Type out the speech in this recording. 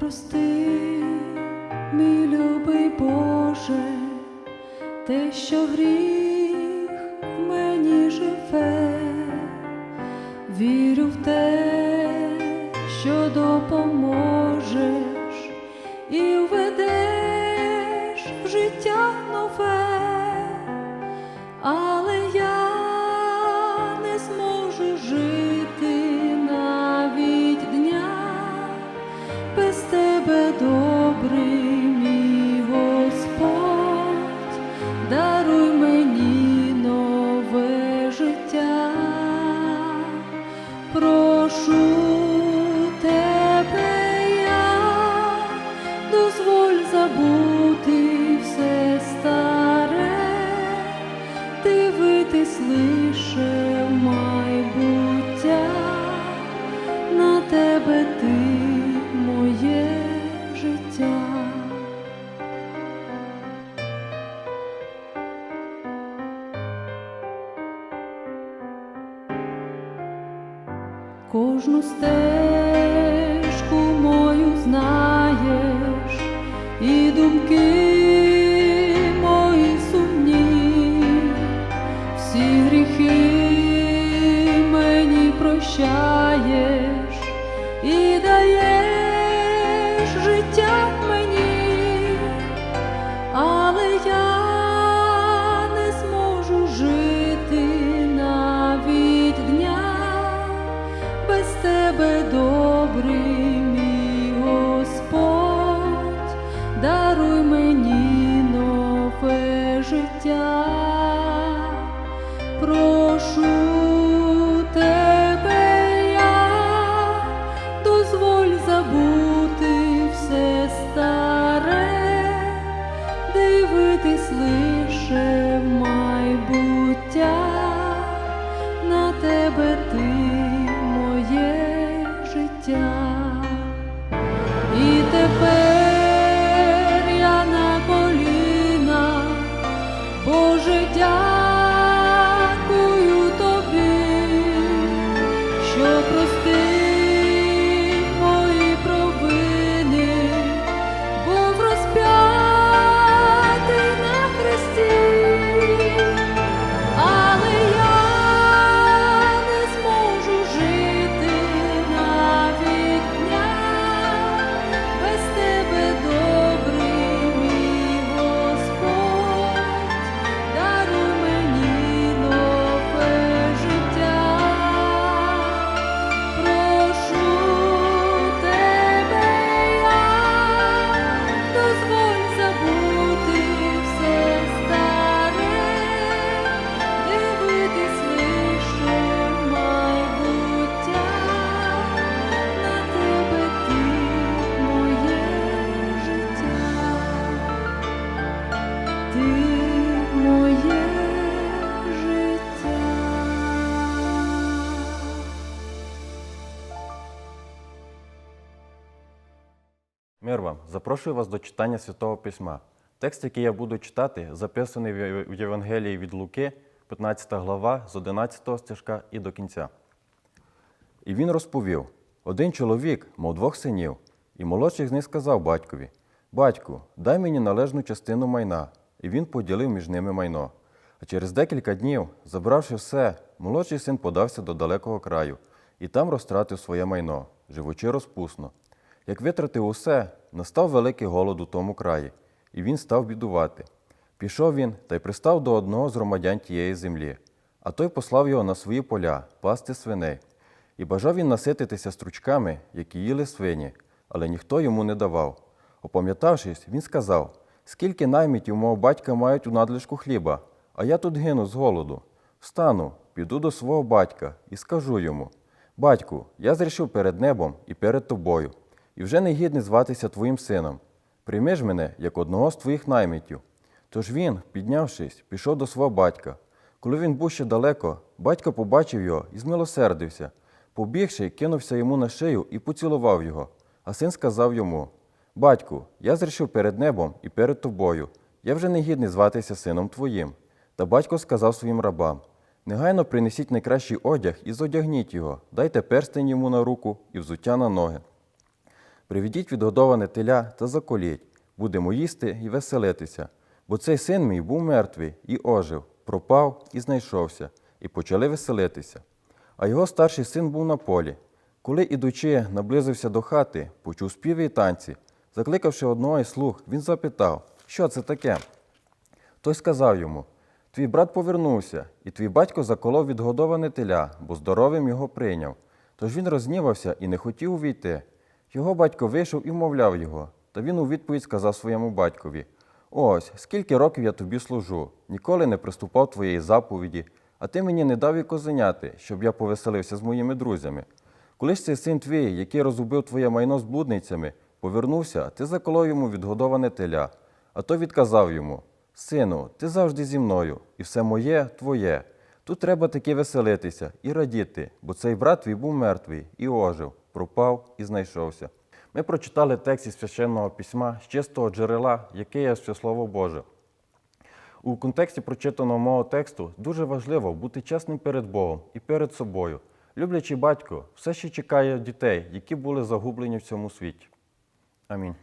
Прости, мій любий Боже, те, що гріх в мені живе, вірю в те, що допоможеш і введеш прошу тебе я, дозволь забути все старе, дивитись лише в майбуття Кожну стежку мою знаєш, і думки 家。Мир вам! Запрошую вас до читання Святого Письма. Текст, який я буду читати, записаний в Євангелії від Луки, 15 глава, з 11 стежка і до кінця. І він розповів: один чоловік мав двох синів, і молодший з них сказав батькові: Батьку, дай мені належну частину майна. І він поділив між ними майно. А через декілька днів, забравши все, молодший син подався до далекого краю і там розтратив своє майно, живучи розпусно. Як витратив усе, настав великий голод у тому краї, і він став бідувати. Пішов він та й пристав до одного з громадян тієї землі, а той послав його на свої поля пасти свиней. І бажав він насититися стручками, які їли свині, але ніхто йому не давав. Опам'ятавшись, він сказав: Скільки наймітів мого батька мають у надлишку хліба, а я тут гину з голоду. Встану, піду до свого батька і скажу йому: Батьку, я зрішив перед небом і перед тобою, і вже не гідний зватися твоїм сином. Прийми ж мене як одного з твоїх наймитів. Тож він, піднявшись, пішов до свого батька. Коли він був ще далеко, батько побачив його і змилосердився. Побігши, кинувся йому на шию і поцілував його. А син сказав йому: Батьку, я зрішив перед небом і перед тобою. Я вже не гідний зватися сином твоїм. Та батько сказав своїм рабам: Негайно принесіть найкращий одяг і зодягніть його, дайте перстень йому на руку і взуття на ноги. Приведіть відгодоване теля та заколіть, будемо їсти і веселитися. Бо цей син мій був мертвий і ожив, пропав і знайшовся, і почали веселитися. А його старший син був на полі. Коли, ідучи, наблизився до хати, почув співи і танці. Закликавши одного із слуг, він запитав, що це таке. Той сказав йому: Твій брат повернувся, і твій батько заколов відгодоване теля, бо здоровим його прийняв. Тож він рознівався і не хотів увійти. Його батько вийшов і вмовляв його. Та він у відповідь сказав своєму батькові: Ось, скільки років я тобі служу, ніколи не приступав твоєї заповіді, а ти мені не дав і козеняти, щоб я повеселився з моїми друзями. Коли ж цей син твій, який розубив твоє майно з блудницями, повернувся, ти заколов йому відгодоване теля. А той відказав йому: Сину, ти завжди зі мною, і все моє твоє. Тут треба таки веселитися і радіти, бо цей брат твій був мертвий і ожив, пропав і знайшовся. Ми прочитали текст із священного письма з чистого джерела, яке є все Слово Боже. У контексті прочитаного мого тексту дуже важливо бути чесним перед Богом і перед собою. Люблячий батько все ще чекає дітей, які були загублені в цьому світі. Амінь.